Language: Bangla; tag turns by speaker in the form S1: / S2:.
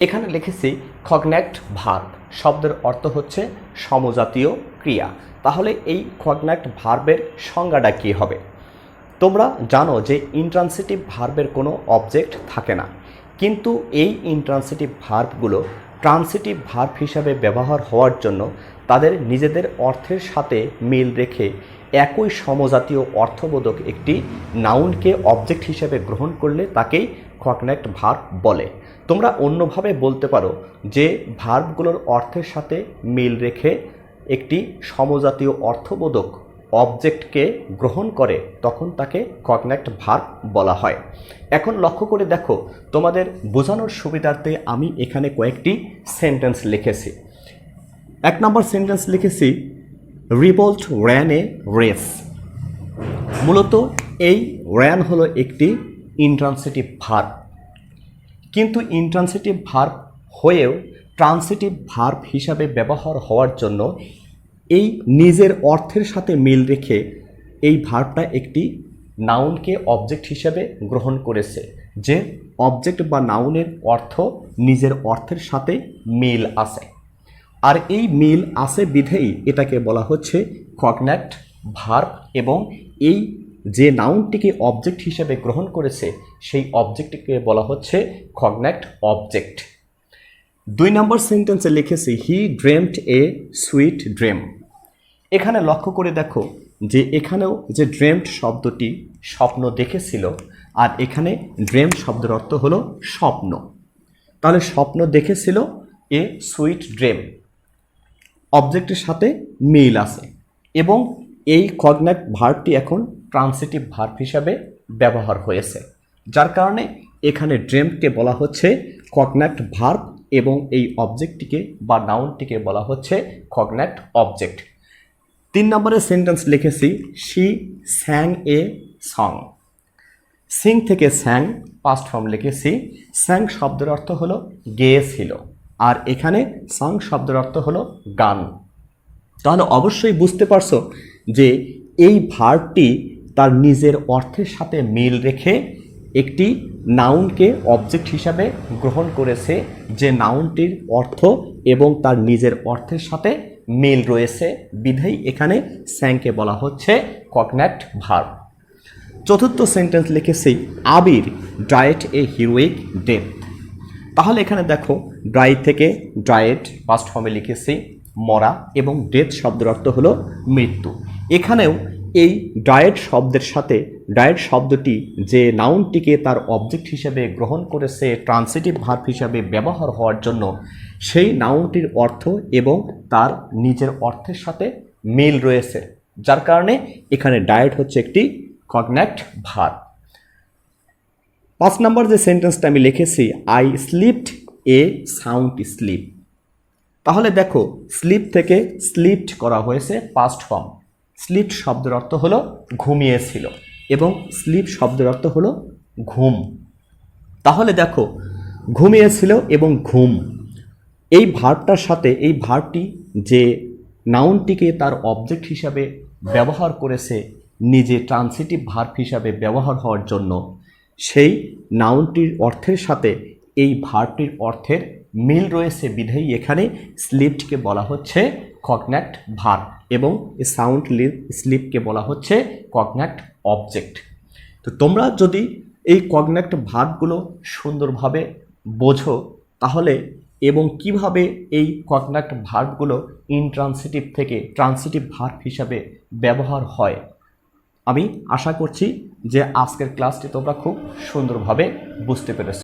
S1: এখানে লিখেছি খগন্যাক্ট ভার্ব শব্দের অর্থ হচ্ছে সমজাতীয় ক্রিয়া। তাহলে এই খগন্যাক্ট ভার্বের সংজ্ঞাটা কী হবে? তোমরা জানো যে ইন্ট্রান্সিটিভ ভার্বের কোনো অবজেক্ট থাকে না। কিন্তু এই ইন্ট্রান্সিটিভ ভার্বগুলো ট্রান্সিটিভ ভার্ব হিসাবে ব্যবহার হওয়ার জন্য তাদের নিজেদের অর্থের সাথে মিল রেখে একই সমজাতীয় অর্থবোধক একটি নাউনকে অবজেক্ট হিসেবে গ্রহণ করলে তাকেই কগন্যাক্ট ভার্ব বলে। তোমরা অন্যভাবে বলতে পারো যে ভার্বগুলোর অর্থের সাথে মিল রেখে একটি সমজাতীয় অর্থবোধক অবজেক্টকে গ্রহণ করে, তখন তাকে কগন্যাক্ট ভার্ব বলা হয়। এখন লক্ষ্য করে দেখো, তোমাদের বোঝানোর সুবিধার্থে আমি এখানে কয়েকটি সেন্টেন্স লিখেছি। এক নম্বর সেন্টেন্স লিখেছি রিভল্ট র্যান এ রেস মূলত এই র্যান হলো একটি ইন্ট্রান্সিটিভ ভার্ব কিন্তু ইন্ট্রান্সিটিভ ভার্ব হয়েও ট্রান্সিটিভ ভার্ব হিসাবে ব্যবহার হওয়ার জন্য এই নিজের অর্থের সাথে মিল রেখে এই ভার্বটা একটি নাউনকে অবজেক্ট হিসাবে গ্রহণ করেছে, যে অবজেক্ট বা নাউনের অর্থ নিজের অর্থের সাথে মিল আছে। আর এই মিল আছে বিধেই এটাকে বলা হচ্ছে কগন্যাক্ট ভার্ব এবং এই যে নাউনটিকে অবজেক্ট হিসেবে গ্রহণ করেছে, সেই অবজেক্টটিকে বলা হচ্ছে কগন্যাক্ট অবজেক্ট দুই নম্বর সেন্টেন্সে লিখেছি হি ড্রেমড এ সুইট ড্রেম এখানে লক্ষ্য করে দেখো যে এখানেও যে ড্রেমড শব্দটি স্বপ্ন দেখেছিল, আর এখানে ড্রেম শব্দের অর্থ হলো স্বপ্ন। তাহলে স্বপ্ন দেখেছিল এ সুইট ড্রেম অবজেক্টের সাথে মিল আছে এবং এই কগন্যাক্ট ভার্বটি এখন ট্রান্সিটিভ ভার্ব হিসাবে ব্যবহার হয়েছে। যার কারণে এখানে ড্রেমকে বলা হচ্ছে কগন্যাক্ট ভার্ব এবং এই অবজেক্টটিকে বা নাউনটিকে বলা হচ্ছে কগন্যাক্ট অবজেক্ট তিন নম্বরে সেন্টেন্স লিখেছি she sang a song sing থেকে স্যাং পাস্ট ফর্ম লিখেছি। স্যাং শব্দের অর্থ হলো গেয়েছিল। আর এখানে সং শব্দের অর্থ হলো গান। তাহলে অবশ্যই বুঝতে পারছ যে এই ভার্বটি তার নিজের অর্থের সাথে মিল রেখে একটি নাউনকে অবজেক্ট হিসাবে গ্রহণ করেছে যে নাউনটির অর্থ এবং তার নিজের অর্থের সাথে মিল রয়েছে। বিধেই এখানে স্যাংকে বলা হচ্ছে কগন্যাক্ট ভার্ব চতুর্থ সেন্টেন্স লিখেছি, Abir died a heroic death তাহলে এখানে দেখো ড্রাই থেকে ডায়েট ফার্স্ট ফর্মে লিখেছি, মরা এবং ডেথ শব্দের অর্থ হলো মৃত্যু। এখানেও এই ডায়েট শব্দের সাথে ডায়েট শব্দটি যে নাউনটিকে তার অবজেক্ট হিসেবে গ্রহণ করেছে ট্রান্সিটিভ ভার্ব হিসাবে ব্যবহার হওয়ার জন্য, সেই নাউনটির অর্থ এবং তার নিজের অর্থের সাথে মিল রয়েছে। যার কারণে এখানে ডায়েট হচ্ছে একটি কগন্যাক্ট ভার্ব পাঁচ নম্বর যে সেন্টেন্সটা আমি লিখেছি I slipped a sound sleep তাহলে দেখো স্লিপ থেকে স্লিপড করা হয়েছে পাস্ট ফর্ম স্লিপ শব্দের অর্থ হলো ঘুমিয়েছিল এবং স্লিপ শব্দের অর্থ হলো ঘুম। তাহলে দেখো, ঘুমিয়েছিল এবং ঘুম। এই ভার্বটার সাথে, এই ভার্বটি যে নাউনটিকে তার অবজেক্ট হিসাবে ব্যবহার করেছে, নিজে ট্রান্সিটিভ ভার্ব হিসাবে ব্যবহার হওয়ার জন্য সেই নাউনটির অর্থের সাথে এই ভার্বটির অর্থের মিল রয়েছে বিধেই এখানে। স্লিপকে বলা হচ্ছে কগন্যাক্ট ভার্ব এবং সাউন্ড স্লিপকে বলা হচ্ছে কগন্যাক্ট অবজেক্ট। তো তোমরা যদি এই কগন্যাক্ট ভার্বগুলো সুন্দরভাবে বোঝো, তাহলে এবং কীভাবে এই কগন্যাক্ট ভার্বগুলো ইনট্রান্সিটিভ থেকে ট্রান্সিটিভ ভার্ব হিসাবে ব্যবহার হয় আমি আশা করছি যে আজকের ক্লাসটি তোমরা খুব সুন্দরভাবে বুঝতে পেরেছ।